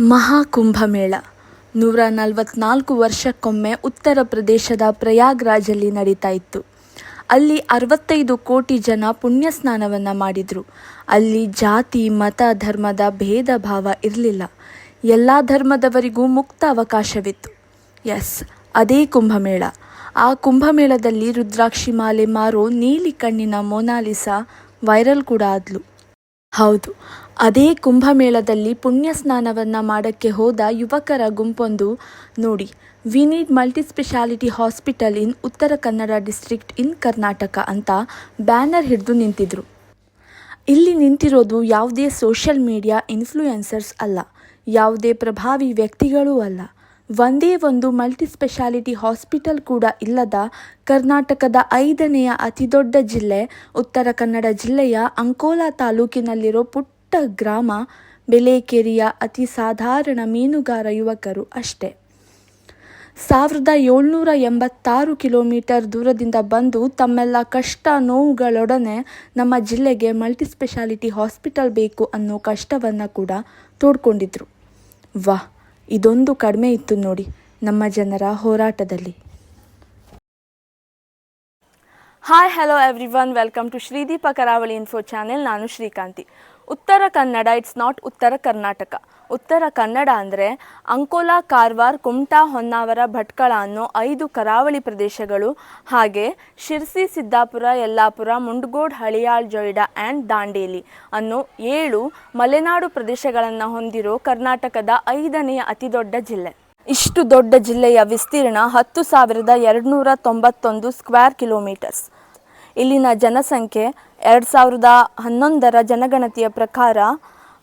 ಮಹಾಕುಂಭಮೇಳ. ನೂರ ನಲವತ್ನಾಲ್ಕು ವರ್ಷಕ್ಕೊಮ್ಮೆ ಉತ್ತರ ಪ್ರದೇಶದ ಪ್ರಯಾಗ್ರಾಜಲ್ಲಿ ನಡೀತಾ ಇತ್ತು. ಅಲ್ಲಿ ಅರವತ್ತೈದು ಕೋಟಿ ಜನ ಪುಣ್ಯ ಸ್ನಾನವನ್ನು ಮಾಡಿದರು. ಅಲ್ಲಿ ಜಾತಿ, ಮತ, ಧರ್ಮದ ಭೇದ ಭಾವ ಇರಲಿಲ್ಲ. ಎಲ್ಲ ಧರ್ಮದವರಿಗೂ ಮುಕ್ತ ಅವಕಾಶವಿತ್ತು. ಎಸ್, ಅದೇ ಕುಂಭಮೇಳ. ಆ ಕುಂಭಮೇಳದಲ್ಲಿ ರುದ್ರಾಕ್ಷಿ ಮಾಲೆ ಮಾರೋ ನೀಲಿ ಕಣ್ಣಿನ ಮೊನಾಲಿಸಾ ವೈರಲ್ ಕೂಡ ಆದ್ಲು. ಹೌದು ಅದೇ ಕುಂಭಮೇಳದಲ್ಲಿ ಪುಣ್ಯ ಸ್ನಾನವನ್ನು ಮಾಡೋಕ್ಕೆ ಹೋದ ಯುವಕರ ಗುಂಪೊಂದು ನೋಡಿ. We need multispeciality hospital in Uttara Kannada district ಇನ್ ಕರ್ನಾಟಕ ಅಂತ ಬ್ಯಾನರ್ ಹಿಡಿದು ನಿಂತಿದ್ರು. ಇಲ್ಲಿ ನಿಂತಿರೋದು ಯಾವುದೇ ಸೋಷಿಯಲ್ ಮೀಡಿಯಾ ಇನ್ಫ್ಲೂಯೆನ್ಸರ್ಸ್ ಅಲ್ಲ, ಯಾವುದೇ ಪ್ರಭಾವಿ ವ್ಯಕ್ತಿಗಳೂ ಅಲ್ಲ. ಒಂದೇ ಒಂದು ಮಲ್ಟಿಸ್ಪೆಷಾಲಿಟಿ ಹಾಸ್ಪಿಟಲ್ ಕೂಡ ಇಲ್ಲದ ಕರ್ನಾಟಕದ ಐದನೆಯ ಅತಿದೊಡ್ಡ ಜಿಲ್ಲೆ ಉತ್ತರ ಕನ್ನಡ ಜಿಲ್ಲೆಯ ಅಂಕೋಲಾ ತಾಲೂಕಿನಲ್ಲಿರೋ ಪುಟ್ಟ ಗ್ರಾಮ ಬೆಲೇಕೆರೆಯ ಅತಿ ಸಾಧಾರಣ ಮೀನುಗಾರ ಯುವಕರು ಅಷ್ಟೇ. ಸಾವಿರದ ಏಳ್ನೂರ ಎಂಬತ್ತಾರು ಕಿಲೋಮೀಟರ್ ದೂರದಿಂದ ಬಂದು ತಮ್ಮೆಲ್ಲ ಕಷ್ಟ ನೋವುಗಳೊಡನೆ ನಮ್ಮ ಜಿಲ್ಲೆಗೆ ಮಲ್ಟಿಸ್ಪೆಷಾಲಿಟಿ ಹಾಸ್ಪಿಟಲ್ ಬೇಕು ಅನ್ನೋ ಕಷ್ಟವನ್ನು ಕೂಡ ತೋಡ್ಕೊಂಡಿದ್ರು. ವಾಹ್, ಇದೊಂದು ಕಡಿಮೆ ಇತ್ತು ನೋಡಿ ನಮ್ಮ ಜನರ ಹೋರಾಟದಲ್ಲಿ. Hi hello everyone welcome to Shreedeepa Karavali info channel ನಾನು ಶ್ರೀಕಾಂತಿ. ಉತ್ತರ ಕನ್ನಡ ಇಟ್ಸ್ ನಾಟ್ ಉತ್ತರ ಕರ್ನಾಟಕ. ಉತ್ತರ ಕನ್ನಡ ಅಂದರೆ ಅಂಕೋಲಾ, ಕಾರವಾರ, ಕುಮಟಾ, ಹೊನ್ನಾವರ, ಭಟ್ಕಳ ಅನ್ನೋ ಐದು ಕರಾವಳಿ ಪ್ರದೇಶಗಳು. ಹಾಗೆ ಶಿರ್ಸಿ, ಸಿದ್ದಾಪುರ, ಯಲ್ಲಾಪುರ, ಮುಂಡಗೋಡ್, ಹಳಿಯಾಳ್, ಜೊಯ್ಡಾ ಆ್ಯಂಡ್ ದಾಂಡೇಲಿ ಅನ್ನೋ ಏಳು ಮಲೆನಾಡು ಪ್ರದೇಶಗಳನ್ನು ಹೊಂದಿರೋ ಕರ್ನಾಟಕದ ಐದನೆಯ ಅತಿದೊಡ್ಡ ಜಿಲ್ಲೆ. ಇಷ್ಟು ದೊಡ್ಡ ಜಿಲ್ಲೆಯ ವಿಸ್ತೀರ್ಣ ಹತ್ತು ಸಾವಿರದ ಎರಡುನೂರ ತೊಂಬತ್ತೊಂದು ಸ್ಕ್ವೇರ್ ಕಿಲೋಮೀಟರ್ಸ್ ಇಲ್ಲಿನ ಜನಸಂಖ್ಯೆ ಎರಡು ಸಾವಿರದ ಹನ್ನೊಂದರ ಜನಗಣತಿಯ ಪ್ರಕಾರ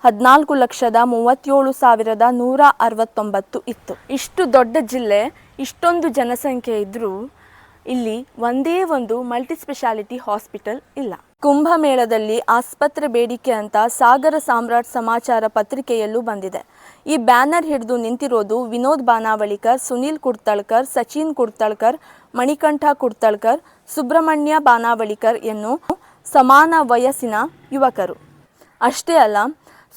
ಹದಿನಾಲ್ಕು ಲಕ್ಷದ ಮೂವತ್ತೇಳು ಸಾವಿರದ ನೂರ ಅರವತ್ತೊಂಬತ್ತು ಇತ್ತು. ಇಷ್ಟು ದೊಡ್ಡ ಜಿಲ್ಲೆ, ಇಷ್ಟೊಂದು ಜನಸಂಖ್ಯೆ ಇದ್ದರೂ ಇಲ್ಲಿ ಒಂದೇ ಒಂದು ಮಲ್ಟಿ ಸ್ಪೆಷಾಲಿಟಿ ಹಾಸ್ಪಿಟಲ್ ಇಲ್ಲ. ಕುಂಭಮೇಳದಲ್ಲಿ ಆಸ್ಪತ್ರೆ ಬೇಡಿಕೆ ಅಂತ ಸಾಗರ ಸಾಮ್ರಾಟ್ ಸಮಾಚಾರ ಪತ್ರಿಕೆಯಲ್ಲೂ ಬಂದಿದೆ. ಈ ಬ್ಯಾನರ್ ಹಿಡಿದು ನಿಂತಿರೋದು ವಿನೋದ್ ಬಾನಾವಳಿಕರ್, ಸುನೀಲ್ ಕುಡ್ತಳ್ಕರ್ ಸಚಿನ್ ಕುಡ್ತಳ್ಕರ್ ಮಣಿಕಂಠ ಕುಡ್ತಳ್ಕರ್ ಸುಬ್ರಹ್ಮಣ್ಯ ಬಾನಾವಳಿಕರ್ ಎನ್ನು ಸಮಾನ ವಯಸ್ಸಿನ ಯುವಕರು. ಅಷ್ಟೇ ಅಲ್ಲ,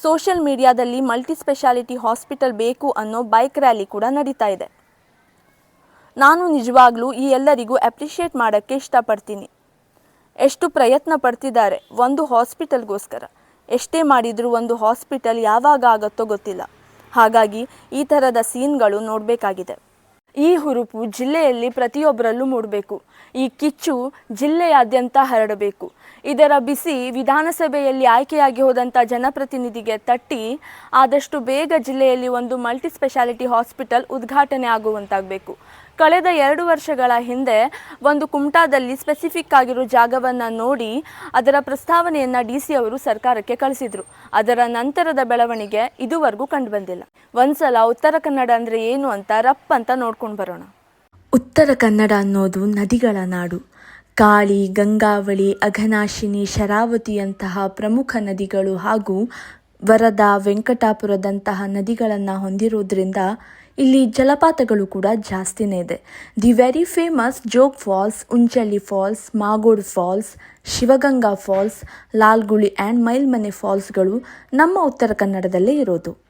ಸೋಷಿಯಲ್ ಮೀಡಿಯಾದಲ್ಲಿ ಮಲ್ಟಿ ಸ್ಪೆಷಾಲಿಟಿ ಹಾಸ್ಪಿಟಲ್ ಬೇಕು ಅನ್ನೋ ಬೈಕ್ ರ್ಯಾಲಿ ಕೂಡ ನಡೀತಾ ಇದೆ. ನಾನು ನಿಜವಾಗ್ಲೂ ಈ ಎಲ್ಲರಿಗೂ ಅಪ್ರಿಷಿಯೇಟ್ ಮಾಡೋಕ್ಕೆ ಇಷ್ಟಪಡ್ತೀನಿ. ಎಷ್ಟು ಪ್ರಯತ್ನ ಪಡ್ತಿದ್ದಾರೆ ಒಂದು ಹಾಸ್ಪಿಟಲ್ಗೋಸ್ಕರ. ಎಷ್ಟೇ ಮಾಡಿದರೂ ಒಂದು ಹಾಸ್ಪಿಟಲ್ ಯಾವಾಗ ಆಗತ್ತೋ ಗೊತ್ತಿಲ್ಲ. ಹಾಗಾಗಿ ಈ ಥರದ ಸೀನ್ಗಳು ನೋಡಬೇಕಾಗಿದೆ. ಈ ಹುರುಪು ಜಿಲ್ಲೆಯಲ್ಲಿ ಪ್ರತಿಯೊಬ್ಬರಲ್ಲೂ ಮೂಡಬೇಕು. ಈ ಕಿಚ್ಚು ಜಿಲ್ಲೆಯಾದ್ಯಂತ ಹರಡಬೇಕು. ಇದರ ಬಿಸಿ ವಿಧಾನಸಭೆಯಲ್ಲಿ ಆಯ್ಕೆಯಾಗಿ ಹೋದಂಥ ಜನಪ್ರತಿನಿಧಿಗೆ ತಟ್ಟಿ, ಆದಷ್ಟು ಬೇಗ ಜಿಲ್ಲೆಯಲ್ಲಿ ಒಂದು ಮಲ್ಟಿ ಸ್ಪೆಷಾಲಿಟಿ ಹಾಸ್ಪಿಟಲ್ ಉದ್ಘಾಟನೆ ಆಗುವಂತಾಗಬೇಕು. ಕಳೆದ ಎರಡು ವರ್ಷಗಳ ಹಿಂದೆ ಒಂದು ಕುಮಟಾದಲ್ಲಿ ಸ್ಪೆಸಿಫಿಕ್ ಆಗಿರೋ ಜಾಗವನ್ನು ನೋಡಿ ಅದರ ಪ್ರಸ್ತಾವನೆಯನ್ನು ಡಿ ಸಿ ಅವರು ಸರ್ಕಾರಕ್ಕೆ ಕಳಿಸಿದ್ರು. ಅದರ ನಂತರದ ಬೆಳವಣಿಗೆ ಇದುವರೆಗೂ ಕಂಡುಬಂದಿಲ್ಲ. ಒಂದ್ಸಲ ಉತ್ತರ ಕನ್ನಡ ಅಂದರೆ ಏನು ಅಂತ ರಪ್ ಅಂತ ನೋಡ್ಕೊಂಡು ಬರೋಣ. ಉತ್ತರ ಕನ್ನಡ ಅನ್ನೋದು ನದಿಗಳ ನಾಡು. ಕಾಳಿ, ಗಂಗಾವಳಿ, ಅಘನಾಶಿನಿ, ಶರಾವತಿಯಂತಹ ಪ್ರಮುಖ ನದಿಗಳು ಹಾಗೂ ವರದಾ ವೆಂಕಟಾಪುರದಂತಹ ನದಿಗಳನ್ನು ಹೊಂದಿರೋದ್ರಿಂದ ಇಲ್ಲಿ ಜಲಪಾತಗಳು ಕೂಡ ಜಾಸ್ತಿನೇ ಇದೆ. The very famous Jog falls Unchalli falls Magod falls Shivaganga falls Lalguli and Mailmane ಫಾಲ್ಸ್ಗಳು ನಮ್ಮ ಉತ್ತರ ಕನ್ನಡದಲ್ಲೇ ಇರೋದು.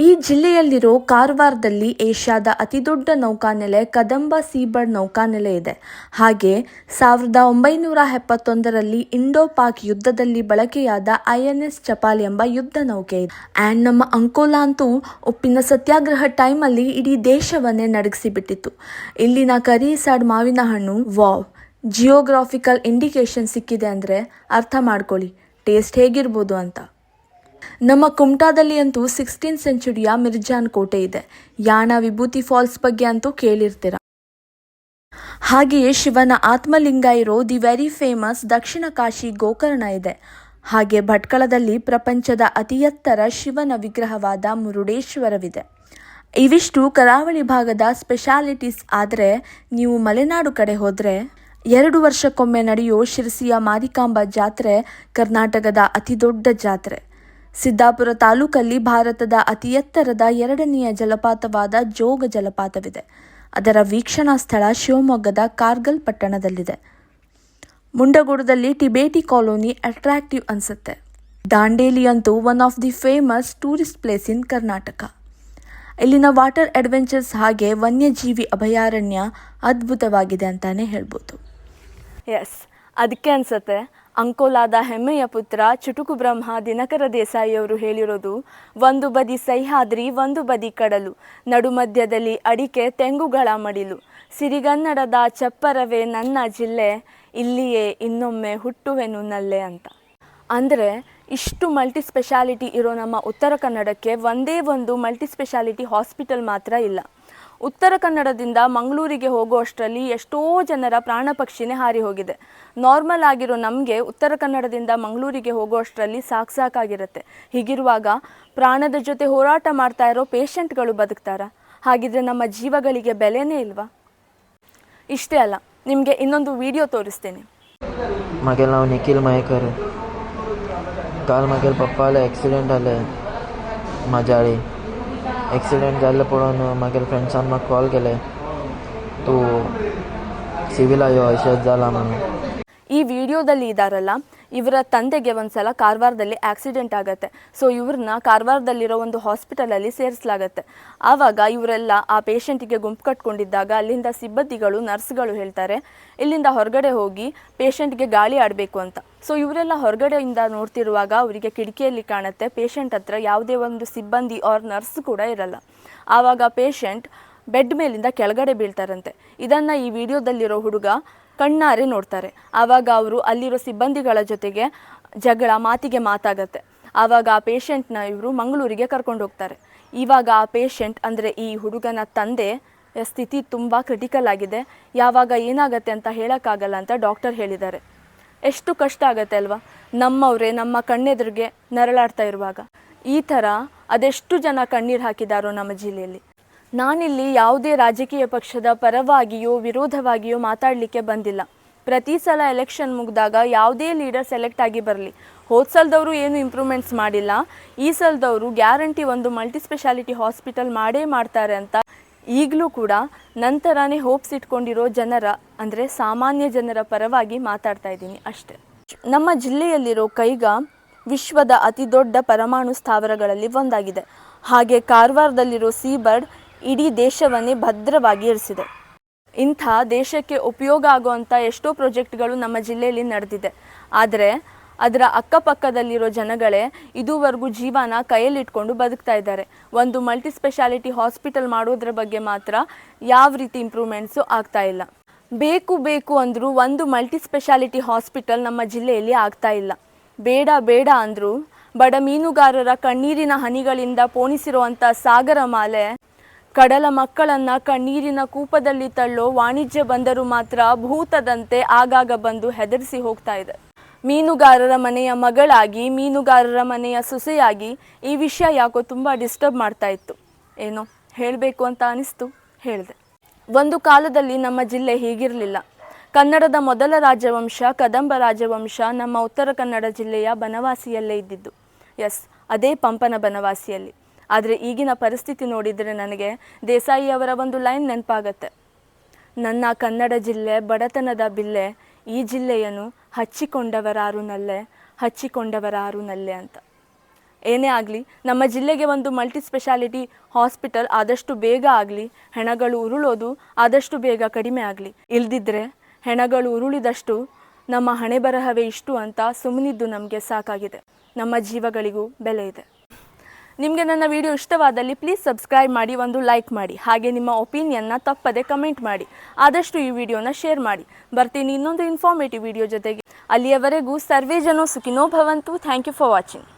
ಈ ಜಿಲ್ಲೆಯಲ್ಲಿರೋ ಕಾರವಾರದಲ್ಲಿ ಏಷ್ಯಾದ ಅತಿದೊಡ್ಡ ನೌಕಾನೆಲೆ ಕದಂಬ ಸೀಬರ್ಡ್ ನೌಕಾನೆಲೆ ಇದೆ. ಹಾಗೆ ಸಾವಿರದ ಒಂಬೈನೂರ ಎಪ್ಪತ್ತೊಂದರಲ್ಲಿ ಇಂಡೋ ಪಾಕ್ ಯುದ್ಧದಲ್ಲಿ ಬಳಕೆಯಾದ ಐ ಎನ್ ಎಸ್ ಚಪಾಲ್ ಎಂಬ ಯುದ್ಧ ನೌಕೆ ಇದೆ. ಆ್ಯಂಡ್ ನಮ್ಮ ಅಂಕೋಲಾ ಅಂತೂ ಉಪ್ಪಿನ ಸತ್ಯಾಗ್ರಹ ಟೈಮಲ್ಲಿ ಇಡೀ ದೇಶವನ್ನೇ ನಡಗಿಸಿಬಿಟ್ಟಿತ್ತು. ಇಲ್ಲಿನ ಕರಿಸಾಡ್ ಮಾವಿನ ಹಣ್ಣು, ವಾವ್, ಜಿಯೋಗ್ರಾಫಿಕಲ್ ಇಂಡಿಕೇಶನ್ ಸಿಕ್ಕಿದೆ ಅಂದರೆ ಅರ್ಥ ಮಾಡ್ಕೊಳ್ಳಿ. ಟೇಸ್ಟ್ ಹೇಗಿರ್ಬೋದು ಅಂತ. ನಮ್ಮ ಕುಮಟಾದಲ್ಲಿ ಅಂತೂ ಸಿಕ್ಸ್ಟೀನ್ ಸೆಂಚುರಿಯ ಮಿರ್ಜಾನ್ ಕೋಟೆ ಇದೆ. ಯಾಣ ವಿಭೂತಿ ಫಾಲ್ಸ್ ಬಗ್ಗೆ ಅಂತೂ ಕೇಳಿರ್ತೀರ. ಹಾಗೆಯೇ ಶಿವನ ಆತ್ಮಲಿಂಗ ಇರೋ ದಿ ವೆರಿ ಫೇಮಸ್ ದಕ್ಷಿಣ ಕಾಶಿ ಗೋಕರ್ಣ ಇದೆ. ಹಾಗೆ ಭಟ್ಕಳದಲ್ಲಿ ಪ್ರಪಂಚದ ಅತಿ ಎತ್ತರ ಶಿವನ ವಿಗ್ರಹವಾದ ಮುರುಡೇಶ್ವರವಿದೆ. ಇವಿಷ್ಟು ಕರಾವಳಿ ಭಾಗದ ಸ್ಪೆಷಾಲಿಟೀಸ್ ಆದರೆ ನೀವು ಮಲೆನಾಡು ಕಡೆ ಹೋದರೆ ಎರಡು ವರ್ಷಕ್ಕೊಮ್ಮೆ ನಡೆಯೋ ಶಿರಸಿಯ ಮಾರಿಕಾಂಬ ಜಾತ್ರೆ ಕರ್ನಾಟಕದ ಅತಿದೊಡ್ಡ ಜಾತ್ರೆ. ಸಿದ್ದಾಪುರ ತಾಲೂಕಲ್ಲಿ ಭಾರತದ ಅತಿ ಎತ್ತರದ ಎರಡನೆಯ ಜಲಪಾತವಾದ ಜೋಗ ಜಲಪಾತವಿದೆ. ಅದರ ವೀಕ್ಷಣಾ ಸ್ಥಳ ಶಿವಮೊಗ್ಗದ ಕಾರ್ಗಲ್ ಪಟ್ಟಣದಲ್ಲಿದೆ. ಮುಂಡಗೋಡದಲ್ಲಿ ಟಿಬೇಟಿ ಕಾಲೋನಿ ಅಟ್ರಾಕ್ಟಿವ್ ಅನಿಸುತ್ತೆ. ದಾಂಡೇಲಿ ಅಂತೂ one of the famous tourist place in Karnataka. ಇಲ್ಲಿನ ವಾಟರ್ ಅಡ್ವೆಂಚರ್ಸ್ ಹಾಗೆ ವನ್ಯಜೀವಿ ಅಭಯಾರಣ್ಯ ಅದ್ಭುತವಾಗಿದೆ ಅಂತಾನೆ ಹೇಳ್ಬೋದು. ಎಸ್ ಅದಕ್ಕೆ ಅನ್ಸತ್ತೆ. ಅಂಕೋಲಾದ ಹೆಮ್ಮೆಯ ಪುತ್ರ ಚುಟುಕು ಬ್ರಹ್ಮ ದಿನಕರ ದೇಸಾಯಿಯವರು ಹೇಳಿರೋದು, ಒಂದು ಬದಿ ಸಹ್ಯಾದ್ರಿ, ಒಂದು ಬದಿ ಕಡಲು, ನಡುಮಧ್ಯದಲ್ಲಿ ಅಡಿಕೆ ತೆಂಗುಗಳ ಮಡಿಲು. ಸಿರಿಗನ್ನಡದ ಚಪ್ಪರವೇ ನನ್ನ ಜಿಲ್ಲೆ, ಇಲ್ಲಿಯೇ ಇನ್ನೊಮ್ಮೆ ಹುಟ್ಟುವೆನು ನಲ್ಲೆ ಅಂತ. ಅಂದರೆ, ಇಷ್ಟು ಮಲ್ಟಿ ಸ್ಪೆಷಾಲಿಟಿ ಇರೋ ನಮ್ಮ ಉತ್ತರ ಕನ್ನಡಕ್ಕೆ ಒಂದೇ ಒಂದು ಮಲ್ಟಿ ಸ್ಪೆಷಾಲಿಟಿ ಹಾಸ್ಪಿಟಲ್ ಮಾತ್ರ ಇಲ್ಲ. ಉತ್ತರ ಕನ್ನಡದಿಂದ ಮಂಗಳೂರಿಗೆ ಹೋಗುವಷ್ಟರಲ್ಲಿ ಎಷ್ಟೋ ಜನರ ಪ್ರಾಣ ಪಕ್ಷಿನೇ ಹಾರಿ ಹೋಗಿದೆ. ನಾರ್ಮಲ್ ಆಗಿರೋ ನಮಗೆ ಉತ್ತರ ಕನ್ನಡದಿಂದ ಮಂಗಳೂರಿಗೆ ಹೋಗುವಷ್ಟರಲ್ಲಿ ಸಾಕ್ ಸಾಕಾಗಿರುತ್ತೆ. ಹೀಗಿರುವಾಗ ಪ್ರಾಣದ ಜೊತೆ ಹೋರಾಟ ಮಾಡ್ತಾ ಇರೋ ಪೇಷಂಟ್ಗಳು ಬದುಕ್ತಾರ? ಹಾಗಿದ್ರೆ ನಮ್ಮ ಜೀವಗಳಿಗೆ ಬೆಲೆನೇ ಇಲ್ವಾ? ಇಷ್ಟೇ ಅಲ್ಲ, ನಿಮಗೆ ಇನ್ನೊಂದು ವಿಡಿಯೋ ತೋರಿಸ್ತೇನೆ. ಮಗೇಲ್ ನಾವು ನಿಖಿಲ್ ಮಯಕರ್ ಕಾಲ್ ಮಗೇಲ್ ಪಪ್ಪ ಅಲ್ಲೇ ಆಕ್ಸಿಡೆಂಟ್ ಅಲ್ಲೇ ಮಜಾಳಿ. एक्सिडेंट जाल्ले पळोवन मागेल फ्रेंड्सान म्हाका कॉल केले तूं सिविला यो अशेंच जाला म्हणून ಈ ವಿಡಿಯೋದಲ್ಲಿ ಇದ್ದಾರಲ್ಲ ಇವರ ತಂದೆಗೆ ಒಂದ್ಸಲ ಕಾರವಾರದಲ್ಲಿ ಆಕ್ಸಿಡೆಂಟ್ ಆಗುತ್ತೆ. ಸೊ ಇವ್ರನ್ನ ಕಾರವಾರದಲ್ಲಿರೋ ಒಂದು ಹಾಸ್ಪಿಟಲಲ್ಲಿ ಸೇರಿಸಲಾಗತ್ತೆ. ಆವಾಗ ಇವರೆಲ್ಲ ಆ ಪೇಷಂಟಿಗೆ ಗುಂಪು ಕಟ್ಕೊಂಡಿದ್ದಾಗ ಅಲ್ಲಿಂದ ಸಿಬ್ಬಂದಿಗಳು, ನರ್ಸ್ಗಳು ಹೇಳ್ತಾರೆ, ಇಲ್ಲಿಂದ ಹೊರಗಡೆ ಹೋಗಿ ಪೇಷಂಟ್ಗೆ ಗಾಳಿ ಆಡಬೇಕು ಅಂತ. ಸೊ ಇವರೆಲ್ಲ ಹೊರಗಡೆಯಿಂದ ನೋಡ್ತಿರುವಾಗ ಅವರಿಗೆ ಕಿಟಕಿಯಲ್ಲಿ ಕಾಣುತ್ತೆ ಪೇಷಂಟ್ ಹತ್ರ ಯಾವುದೇ ಒಂದು ಸಿಬ್ಬಂದಿ ಆರ್ ನರ್ಸ್ ಕೂಡ ಇರಲ್ಲ. ಆವಾಗ ಪೇಷಂಟ್ ಬೆಡ್ ಮೇಲಿಂದ ಕೆಳಗಡೆ ಬೀಳ್ತಾರಂತೆ. ಇದನ್ನು ಈ ವಿಡಿಯೋದಲ್ಲಿರೋ ಹುಡುಗ ಕಣ್ಣಾರೆ ನೋಡ್ತಾರೆ. ಆವಾಗ ಅವರು ಅಲ್ಲಿರೋ ಸಿಬ್ಬಂದಿಗಳ ಜೊತೆಗೆ ಜಗಳ ಮಾತಿಗೆ ಮಾತಾಗತ್ತೆ. ಆವಾಗ ಆ ಪೇಷಂಟ್ನ ಇವರು ಮಂಗಳೂರಿಗೆ ಕರ್ಕೊಂಡು ಹೋಗ್ತಾರೆ. ಇವಾಗ ಆ ಪೇಷಂಟ್ ಅಂದರೆ ಈ ಹುಡುಗನ ತಂದೆ ಸ್ಥಿತಿ ತುಂಬ ಕ್ರಿಟಿಕಲ್ ಆಗಿದೆ. ಯಾವಾಗ ಏನಾಗತ್ತೆ ಅಂತ ಹೇಳೋಕ್ಕಾಗಲ್ಲ ಅಂತ ಡಾಕ್ಟರ್ ಹೇಳಿದ್ದಾರೆ. ಎಷ್ಟು ಕಷ್ಟ ಆಗತ್ತೆ ಅಲ್ವಾ? ನಮ್ಮವರೇ ನಮ್ಮ ಕಣ್ಣೆದುರಿಗೆ ನರಳಾಡ್ತಾ ಇರುವಾಗ. ಈ ಥರ ಅದೆಷ್ಟು ಜನ ಕಣ್ಣೀರು ಹಾಕಿದಾರೋ ನಮ್ಮ ಜಿಲ್ಲೆಯಲ್ಲಿ. ನಾನಿಲ್ಲಿ ಯಾವುದೇ ರಾಜಕೀಯ ಪಕ್ಷದ ಪರವಾಗಿಯೋ, ವಿರೋಧವಾಗಿಯೋ ಮಾತಾಡಲಿಕ್ಕೆ ಬಂದಿಲ್ಲ. ಪ್ರತಿ ಸಲ ಎಲೆಕ್ಷನ್ ಮುಗಿದಾಗ ಯಾವುದೇ ಲೀಡರ್ ಸೆಲೆಕ್ಟ್ ಆಗಿ ಬರಲಿ. ಹೋದ ಸಲದವರು ಏನು ಇಂಪ್ರೂವ್ಮೆಂಟ್ಸ್ ಮಾಡಿಲ್ಲ. ಈ ಸಲದವರು ಗ್ಯಾರಂಟಿ ಒಂದು ಮಲ್ಟಿ ಸ್ಪೆಷಾಲಿಟಿ ಹಾಸ್ಪಿಟಲ್ ಮಾಡೇ ಮಾಡ್ತಾರೆ ಅಂತ ಈಗಲೂ ಕೂಡ ನಂತರನೇ ಹೋಪ್ಸ್ ಇಟ್ಕೊಂಡಿರೋ ಜನರ, ಅಂದರೆ ಸಾಮಾನ್ಯ ಜನರ ಪರವಾಗಿ ಮಾತಾಡ್ತಾ ಇದ್ದೀನಿ ಅಷ್ಟೆ. ನಮ್ಮ ಜಿಲ್ಲೆಯಲ್ಲಿರೋ ಕೈಗ ವಿಶ್ವದ ಅತಿ ದೊಡ್ಡ ಪರಮಾಣು ಸ್ಥಾವರಗಳಲ್ಲಿ ಒಂದಾಗಿದೆ. ಹಾಗೆ ಕಾರವಾರದಲ್ಲಿರೋ ಸೀಬರ್ಡ್ ಇಡೀ ದೇಶವನ್ನೇ ಭದ್ರವಾಗಿ ಇರಿಸಿದೆ. ಇಂಥ ದೇಶಕ್ಕೆ ಉಪಯೋಗ ಆಗುವಂಥ ಎಷ್ಟೋ ಪ್ರಾಜೆಕ್ಟ್ಗಳು ನಮ್ಮ ಜಿಲ್ಲೆಯಲ್ಲಿ ನಡೆದಿದೆ. ಆದರೆ ಅದರ ಅಕ್ಕಪಕ್ಕದಲ್ಲಿರೋ ಜನಗಳೇ ಇದುವರೆಗೂ ಜೀವನ ಕೈಯಲ್ಲಿಟ್ಕೊಂಡು ಬದುಕ್ತಾ ಇದ್ದಾರೆ. ಒಂದು ಮಲ್ಟಿ ಸ್ಪೆಷಾಲಿಟಿ ಹಾಸ್ಪಿಟಲ್ ಮಾಡೋದ್ರ ಬಗ್ಗೆ ಮಾತ್ರ ಯಾವ ರೀತಿ ಇಂಪ್ರೂವ್ಮೆಂಟ್ಸು ಆಗ್ತಾ ಇಲ್ಲ. ಬೇಕು ಬೇಕು ಅಂದರೂ ಒಂದು ಮಲ್ಟಿ ಸ್ಪೆಷಾಲಿಟಿ ಹಾಸ್ಪಿಟಲ್ ನಮ್ಮ ಜಿಲ್ಲೆಯಲ್ಲಿ ಆಗ್ತಾ ಇಲ್ಲ. ಬೇಡ ಬೇಡ ಅಂದರೂ ಬಡ ಮೀನುಗಾರರ ಕಣ್ಣೀರಿನ ಹನಿಗಳಿಂದ ಪೋಣಿಸಿರುವಂಥ ಸಾಗರ ಮಾಲೆ ಕಡಲ ಮಕ್ಕಳನ್ನ ಕಣ್ಣೀರಿನ ಕೂಪದಲ್ಲಿ ತಳ್ಳೋ ವಾಣಿಜ್ಯ ಬಂದರು ಮಾತ್ರ ಭೂತದಂತೆ ಆಗಾಗ ಬಂದು ಹೆದರಿಸಿ ಹೋಗ್ತಾ ಇದೆ. ಮೀನುಗಾರರ ಮನೆಯ ಮಗಳಾಗಿ, ಮೀನುಗಾರರ ಮನೆಯ ಸೊಸೆಯಾಗಿ ಈ ವಿಷಯ ಯಾಕೋ ತುಂಬ ಡಿಸ್ಟರ್ಬ್ ಮಾಡ್ತಾ ಇತ್ತು. ಏನೋ ಹೇಳಬೇಕು ಅಂತ ಅನಿಸ್ತು, ಹೇಳಿದೆ. ಒಂದು ಕಾಲದಲ್ಲಿ ನಮ್ಮ ಜಿಲ್ಲೆ ಹೀಗಿರಲಿಲ್ಲ. ಕನ್ನಡದ ಮೊದಲ ರಾಜವಂಶ, ಕದಂಬ ರಾಜವಂಶ ನಮ್ಮ ಉತ್ತರ ಕನ್ನಡ ಜಿಲ್ಲೆಯ ಬನವಾಸಿಯಲ್ಲೇ ಇದ್ದಿದ್ದು. ಎಸ್ ಅದೇ ಪಂಪನ ಬನವಾಸಿಯಲ್ಲಿ. ಆದರೆ ಈಗಿನ ಪರಿಸ್ಥಿತಿ ನೋಡಿದರೆ ನನಗೆ ದೇಸಾಯಿ ಅವರ ಒಂದು ಲೈನ್ ನೆನಪಾಗತ್ತೆ. ನನ್ನ ಕನ್ನಡ ಜಿಲ್ಲೆ ಬಡತನದ ಬಿಲ್ಲೆ, ಈ ಜಿಲ್ಲೆಯನ್ನು ಹಚ್ಚಿಕೊಂಡವರಾರು ನಲ್ಲೆ ಹಚ್ಚಿಕೊಂಡವರಾರು ನಲ್ಲೆ ಅಂತ. ಏನೇ ಆಗಲಿ, ನಮ್ಮ ಜಿಲ್ಲೆಗೆ ಒಂದು ಮಲ್ಟಿ ಸ್ಪೆಷಾಲಿಟಿ ಹಾಸ್ಪಿಟಲ್ ಆದಷ್ಟು ಬೇಗ ಆಗಲಿ, ಹೆಣಗಳು ಉರುಳೋದು ಆದಷ್ಟು ಬೇಗ ಕಡಿಮೆ ಆಗಲಿ. ಇಲ್ದಿದ್ರೆ ಹೆಣಗಳು ಉರುಳಿದಷ್ಟು ನಮ್ಮ ಹಣೆ ಬರಹವೇ ಇಷ್ಟು ಅಂತ ಸುಮ್ಮನಿದ್ದು ನಮಗೆ ಸಾಕಾಗಿದೆ. ನಮ್ಮ ಜೀವಗಳಿಗೂ ಬೆಲೆ ಇದೆ. ನಿಮಗೆ ನನ್ನ ವಿಡಿಯೋ ಇಷ್ಟವಾದಲ್ಲಿ ಪ್ಲೀಸ್ ಸಬ್ಸ್ಕ್ರೈಬ್ ಮಾಡಿ, ಒಂದು ಲೈಕ್ ಮಾಡಿ, ಹಾಗೆ ನಿಮ್ಮ ಒಪಿನಿಯನ್ನ ತಪ್ಪದೆ ಕಮೆಂಟ್ ಮಾಡಿ. ಆದಷ್ಟು ಈ ವಿಡಿಯೋನ ಶೇರ್ ಮಾಡಿ. ಬರ್ತೀನಿ ಇನ್ನೊಂದು ಇನ್ಫಾರ್ಮೇಟಿವ್ ವಿಡಿಯೋ ಜೊತೆಗೆ. ಅಲ್ಲಿಯವರೆಗೂ ಸರ್ವೇ ಜನೋ ಸುಖಿನೋ ಭವಂತು. Thank you for watching